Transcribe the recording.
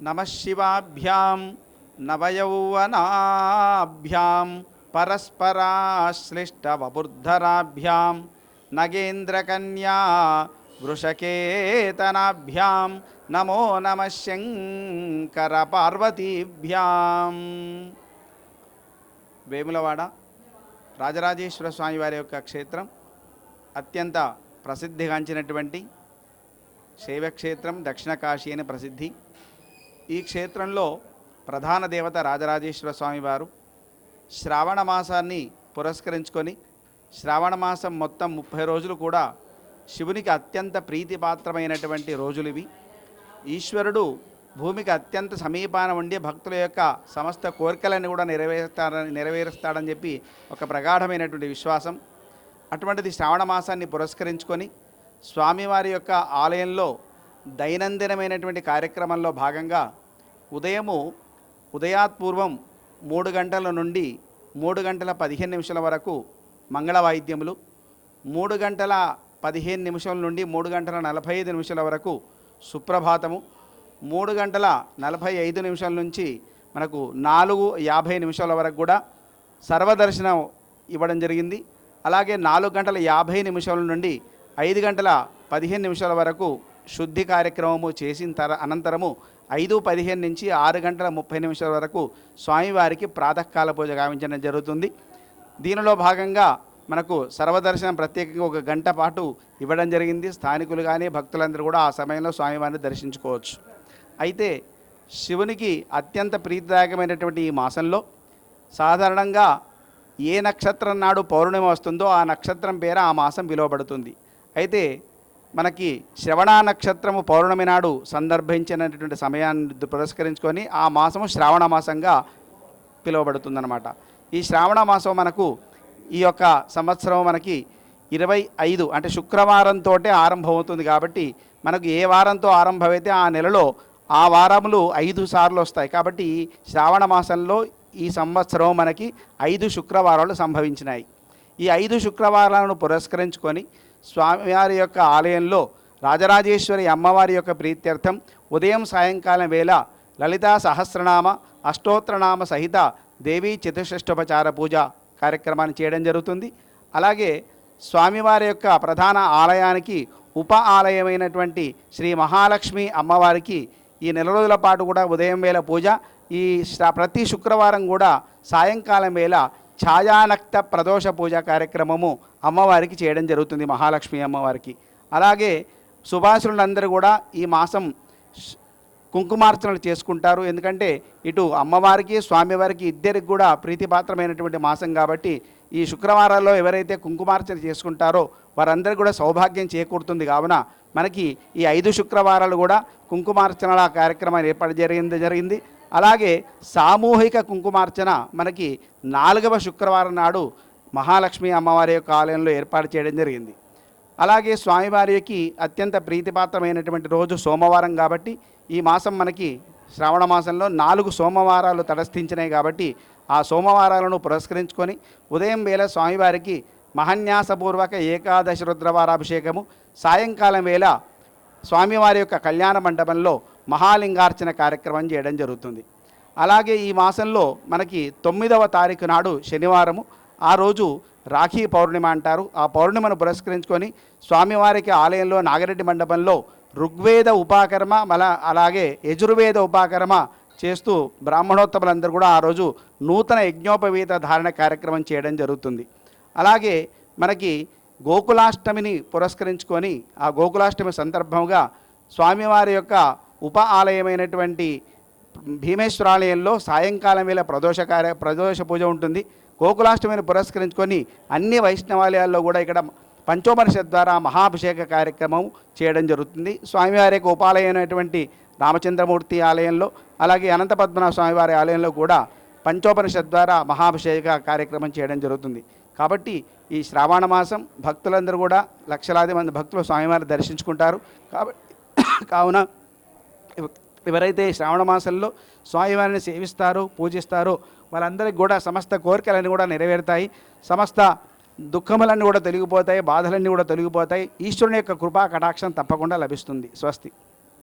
నమశివాభ్యాం నవయౌవనాభ్యాం పరస్పరాశ్లిష్టవబుర్ధరాభ్యాం నగేంద్రకన్యా వృషకేతనాభ్యాం నమో నమ శంకర పార్వతీభ్యాం వేములవాడ రాజరాజేశ్వర స్వామి వారి యొక్క క్షేత్రం అత్యంత ప్రసిద్ధిగాంచినటువంటి శైవక్షేత్రం దక్షిణ కాశీ అని ప్రసిద్ధి. ఈ క్షేత్రంలో ప్రధాన దేవత రాజరాజేశ్వర స్వామి వారు శ్రావణ మాసాన్ని పురస్కరించుకొని శ్రావణ మాసం మొత్తం ముప్పై రోజులు కూడా శివునికి అత్యంత ప్రీతిపాత్రమైనటువంటి రోజులు ఇవి. ఈశ్వరుడు భూమికి అత్యంత సమీపాన ఉండి భక్తుల యొక్క సమస్త కోరికలను కూడా నెరవేరుస్తాడని నెరవేరుస్తాడని చెప్పి ఒక ప్రగాఢమైనటువంటి విశ్వాసం. అటువంటిది శ్రావణ మాసాన్ని పురస్కరించుకొని స్వామివారి యొక్క ఆలయంలో దైనందినమైనటువంటి కార్యక్రమంలో భాగంగా ఉదయము ఉదయాత్పూర్వం మూడు గంటల నుండి మూడు గంటల పదిహేను నిమిషాల వరకు మంగళ వాయిద్యములు మూడు గంటల పదిహేను నిమిషాల నుండి మూడు గంటల నలభై ఐదు నిమిషాల వరకు సుప్రభాతము మూడు గంటల నలభై ఐదు నిమిషాల నుంచి మనకు నాలుగు యాభై నిమిషాల వరకు కూడా సర్వదర్శనం ఇవ్వడం జరిగింది. అలాగే నాలుగు గంటల యాభై నిమిషాల నుండి ఐదు గంటల పదిహేను నిమిషాల వరకు శుద్ధి కార్యక్రమము చేసిన తర అనంతరము ఐదు పదిహేను నుంచి ఆరు గంటల ముప్పై నిమిషాల వరకు స్వామివారికి ప్రాతకాల పూజ గావించడం జరుగుతుంది. దీనిలో భాగంగా మనకు సర్వదర్శనం ప్రత్యేకంగా ఒక గంట పాటు ఇవ్వడం జరిగింది. స్థానికులు కానీ భక్తులందరూ కూడా ఆ సమయంలో స్వామివారిని దర్శించుకోవచ్చు. అయితే శివునికి అత్యంత ప్రీతిదాయకమైనటువంటి ఈ మాసంలో సాధారణంగా ఏ నక్షత్రం నాడు పౌర్ణమి వస్తుందో ఆ నక్షత్రం పేర ఆ మాసం పిలువబడుతుంది అయితే మనకి శ్రవణ నక్షత్రము పౌర్ణమి నాడు సందర్భించినటువంటి సమయాన్ని పురస్కరించుకొని ఆ మాసము శ్రావణ మాసంగా పిలువబడుతుందన్నమాట. ఈ శ్రావణ మాసం మనకు ఈ యొక్క సంవత్సరం మనకి ఇరవై ఐదు అంటే శుక్రవారంతో ఆరంభమవుతుంది కాబట్టి మనకు ఏ వారంతో ఆరంభమైతే ఆ నెలలో ఆ వారములు ఐదు సార్లు వస్తాయి. కాబట్టి శ్రావణ మాసంలో ఈ సంవత్సరం మనకి ఐదు శుక్రవారాలు సంభవించినాయి. ఈ ఐదు శుక్రవారాలను పురస్కరించుకొని స్వామివారి యొక్క ఆలయంలో రాజరాజేశ్వరి అమ్మవారి యొక్క ప్రీత్యర్థం ఉదయం సాయంకాలం వేళ లలితా సహస్రనామ అష్టోత్తరనామ సహిత దేవీ చతుషష్టోపచార పూజ కార్యక్రమాన్ని చేయడం జరుగుతుంది. అలాగే స్వామివారి యొక్క ప్రధాన ఆలయానికి ఉప ఆలయమైనటువంటి శ్రీ మహాలక్ష్మి అమ్మవారికి ఈ నెల రోజుల పాటు కూడా ఉదయం వేళ పూజ ఈ ప్రతి శుక్రవారం కూడా సాయంకాలం వేళ ఛాయానక్త ప్రదోష పూజ కార్యక్రమము అమ్మవారికి చేయడం జరుగుతుంది మహాలక్ష్మి అమ్మవారికి. అలాగే సుభాషులందరూ కూడా ఈ మాసం కుంకుమార్చనలు చేసుకుంటారు. ఎందుకంటే ఇటు అమ్మవారికి స్వామివారికి ఇద్దరికి కూడా ప్రీతిపాత్రమైనటువంటి మాసం కాబట్టి ఈ శుక్రవారాల్లో ఎవరైతే కుంకుమార్చన చేసుకుంటారో వారందరికీ కూడా సౌభాగ్యం చేకూరుతుంది. కావున మనకి ఈ ఐదు శుక్రవారాలు కూడా కుంకుమార్చనల కార్యక్రమం ఏర్పాటు జరిగింది జరిగింది. అలాగే సామూహిక కుంకుమార్చన మనకి నాలుగవ శుక్రవారం నాడు మహాలక్ష్మి అమ్మవారి యొక్క ఆలయంలో ఏర్పాటు చేయడం జరిగింది. అలాగే స్వామివారికి అత్యంత ప్రీతిపాత్రమైనటువంటి రోజు సోమవారం కాబట్టి ఈ మాసం మనకి శ్రావణ మాసంలో నాలుగు సోమవారాలు తటస్థించినాయి కాబట్టి ఆ సోమవారాలను పురస్కరించుకొని ఉదయం వేళ స్వామివారికి మహాన్యాసపూర్వక ఏకాదశి రుద్రవారాభిషేకము సాయంకాలం వేళ స్వామివారి యొక్క కళ్యాణ మండపంలో మహాలింగార్చన కార్యక్రమం చేయడం జరుగుతుంది. అలాగే ఈ మాసంలో మనకి తొమ్మిదవ తారీఖు నాడు శనివారము ఆ రోజు రాఖీ పౌర్ణిమ అంటారు. ఆ పౌర్ణిమను పురస్కరించుకొని స్వామివారికి ఆలయంలో నాగరెడ్డి మండపంలో ఋగ్వేద ఉపాకర్మ మల అలాగే యజుర్వేద ఉపాకర్మ చేస్తూ బ్రాహ్మణోత్తములందరూ కూడా ఆ రోజు నూతన యజ్ఞోపవీత ధారణ కార్యక్రమం చేయడం జరుగుతుంది. అలాగే మనకి గోకులాష్టమిని పురస్కరించుకొని ఆ గోకులాష్టమి సందర్భంగా స్వామివారి యొక్క ఉప ఆలయమైనటువంటి భీమేశ్వరాలయంలో సాయంకాలం వేళ ప్రదోష కార్య ప్రదోష పూజ ఉంటుంది. గోకులాష్టమిని పురస్కరించుకొని అన్ని వైష్ణవాలయాల్లో కూడా ఇక్కడ పంచోపనిషత్ ద్వారా మహాభిషేక కార్యక్రమం చేయడం జరుగుతుంది. స్వామివారి యొక్క ఉపాలయమైనటువంటి రామచంద్రమూర్తి ఆలయంలో అలాగే అనంత పద్మనాభ స్వామివారి ఆలయంలో కూడా పంచోపనిషత్ ద్వారా మహాభిషేక కార్యక్రమం చేయడం జరుగుతుంది. కాబట్టి ఈ శ్రావణ మాసం భక్తులందరూ కూడా లక్షలాది మంది భక్తులు స్వామివారిని దర్శించుకుంటారు. కాబట్టి కావున ఎవరైతే శ్రావణ మాసంలో స్వామివారిని సేవిస్తారో పూజిస్తారో వాళ్ళందరికీ కూడా సమస్త కోరికలన్నీ కూడా నెరవేరుతాయి. సమస్త దుఃఖములన్నీ కూడా తొలగిపోతాయి బాధలన్నీ కూడా తొలగిపోతాయి. ఈశ్వరుని యొక్క కృపా కటాక్షం తప్పకుండా లభిస్తుంది. స్వస్తి.